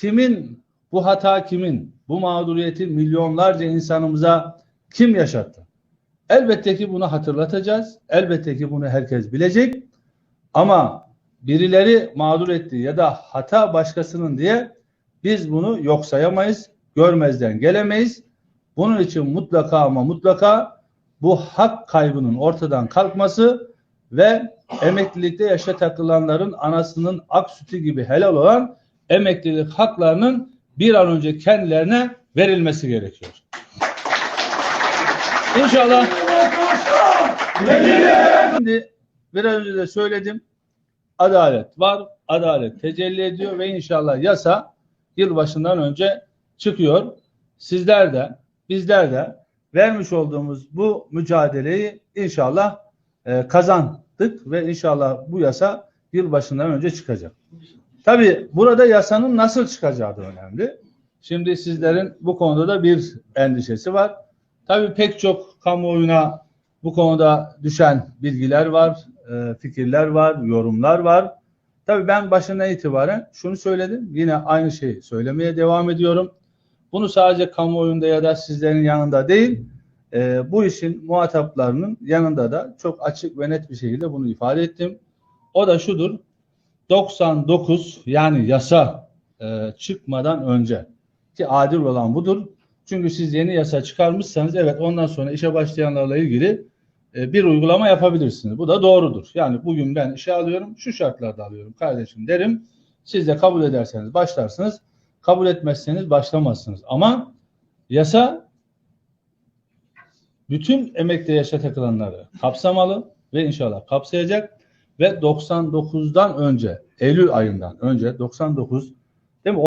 kimin bu hata kimin? Bu mağduriyeti milyonlarca insanımıza kim yaşattı? Elbette ki bunu hatırlatacağız. Elbette ki bunu herkes bilecek. Ama birileri mağdur etti ya da hata başkasının diye biz bunu yok sayamayız. Görmezden gelemeyiz. Bunun için mutlaka ama mutlaka bu hak kaybının ortadan kalkması ve emeklilikte yaşa takılanların anasının ak sütü gibi helal olan emeklilik haklarının bir an önce kendilerine verilmesi gerekiyor. İnşallah şimdi biraz önce de söyledim. Adalet var. Adalet tecelli ediyor ve inşallah yasa yılbaşından önce çıkıyor. Sizler de bizler de vermiş olduğumuz bu mücadeleyi inşallah e, kazandık ve inşallah bu yasa yılbaşından önce çıkacak. Tabi burada yasanın nasıl çıkacağı da önemli. Şimdi sizlerin bu konuda da bir endişesi var. Tabii pek çok kamuoyuna bu konuda düşen bilgiler var, e, fikirler var, yorumlar var. Tabii ben başından itibaren şunu söyledim. Yine aynı şeyi söylemeye devam ediyorum. Bunu sadece kamuoyunda ya da sizlerin yanında değil, e, bu işin muhataplarının yanında da çok açık ve net bir şekilde bunu ifade ettim. O da şudur. 99 yani yasa e, çıkmadan önce ki adil olan budur. Çünkü siz yeni yasa çıkarmışsanız evet ondan sonra işe başlayanlarla ilgili e, bir uygulama yapabilirsiniz. Bu da doğrudur. Yani bugün ben işe alıyorum, şu şartlarda alıyorum kardeşim derim. Siz de kabul ederseniz başlarsınız. Kabul etmezseniz başlamazsınız. Ama yasa bütün emekli yaşa takılanları kapsamalı ve inşallah kapsayacak ve 99'dan önce Eylül ayından önce 99